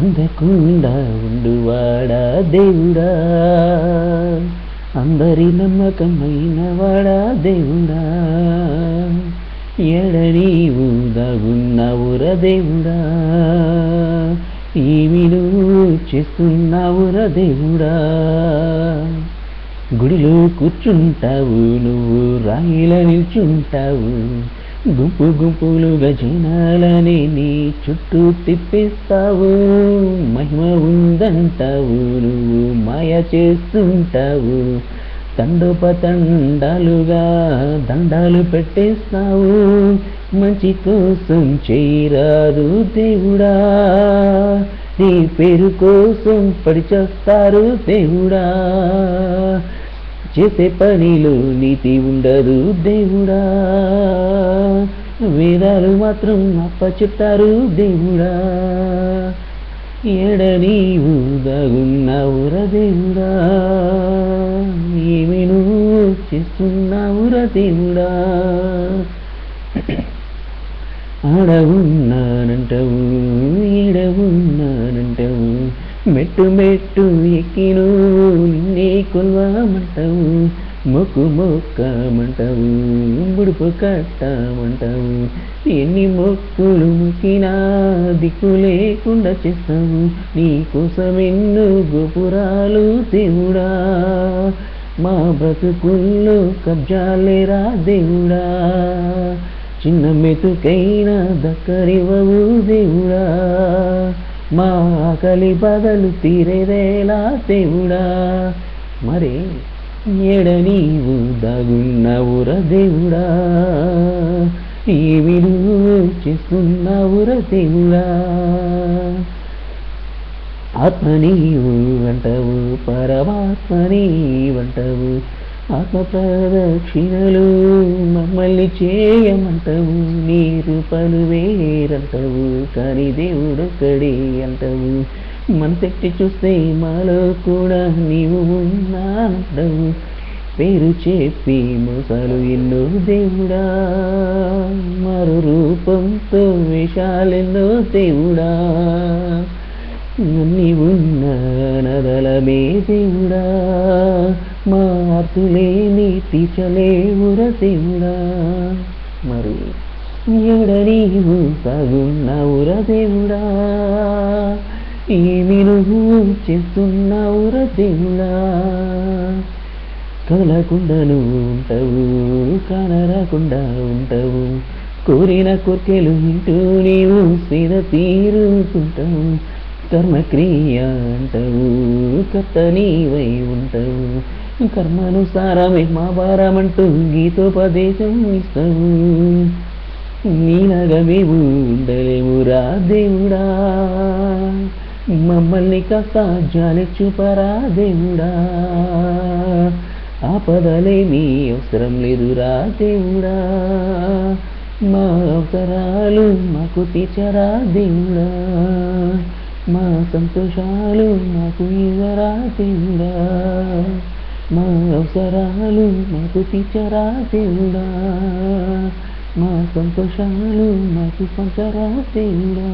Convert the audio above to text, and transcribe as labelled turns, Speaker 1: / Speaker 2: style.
Speaker 1: అందకుండా ఉండువాడా దేవుడా? అందరి నమ్మకమైన వాడా దేవుడా? ఎడని నీవు దాగున్నావుర దేవుడా? ఏమి నువ్వు చేస్తున్నావుర దేవుడా? గుడిలో కూర్చుంటావు నువ్వు రాయిల నిల్చుంటావు. గుంపు గుంపులుగా జనాలని నీ చుట్టూ తిప్పిస్తావు. మహిమ ఉందంటావు నువ్వు మాయ చేస్తుంటావు. తండోపతండాలుగా దండాలు పెట్టేస్తావు. మంచి కోసం చేయరాదు దేవుడా. నీ పేరు కోసం పడిచేస్తారు దేవుడా. చేసే పనిలో నీతి ఉండదు దేవుడా. వేదాలు మాత్రం అప్ప చెప్తారు దేవుడా. ఎడ నీవు దాగున్నావుర దేవుడా. ఏమి నువ్వు చేస్తున్నావుర దేవుడా. ఆడవున్నానంటావు ఈడవున్నానంటావు మెట్టు మెట్టు ఎక్కిను నిన్నే కొల్వామంటావు మొక్కు మొక్కమంటావు ముడుపు కట్టమంటావు ఎన్ని మొక్కులు మొక్కినా దిక్కు లేకుండా చేస్తావు నీ కోసం ఎన్నో గోపురాలు దేవుడా. మా బ్రతుకుల్లో కబ్జాలేరా దేవుడా. చిన్న మెతుకైనా దక్కరివవు దేవుడా. మా ఆకలి బదలు తీరేదేలా దేవుడా? మరి ఎడనీవు నీవు దేవుడా? ఏమి నువ్వు చేస్తున్నావుర దేవుడా? ఆత్మ నీవు అంటావు పరమాత్మ నీవంటావు ఆత్మ మమ్మల్ని చేయమంటవు నీరు పలువేరంటవు కానీ దేవుడు అంటవు. మన తెట్టి చూస్తే మాలో కూడా నీవు ఉన్నానంటావు. పేరు చెప్పి మోసాలు ఎన్నో దేవుడా మరో రూపంతో విషాలెన్నో దేవుడా. ఉన్న నదలమే దేవుడా మార్పులేని తీర్చలేవుర దేవుడా మరి ఎడ నీవు సాగున్నావుర దేవుడా ఏమి నువ్వు చేస్తున్నావుర దేవుడా కదలకుండా నువ్వు ఉంటావు కనరకుండా ఉంటావు కోరిన కోర్కెలు వింటూ నీవు సిర తీరుతుంటావు కర్మక్రియ అంటవు కర్త నీవై ఉంటావు. కర్మానుసారమే మా భారమంటూ గీతోపదేశం ఇస్తావు. నీలాగా మేము ఉండలేమురా దేవుడా. మమ్మల్ని కాస్త జాలి చూపరా దేవుడా. ఆపదలేమీ అవసరం లేదురా దేవుడా. మా అవసరాలు మాకు తీర్చరా దేవుడా. మా సంతోషాలు మాకు ఇవ్వరా మా అవసరాలు మాకు తీర్చరాసిందా? మా సంతోషాలు మాకు పంచరాసిందా?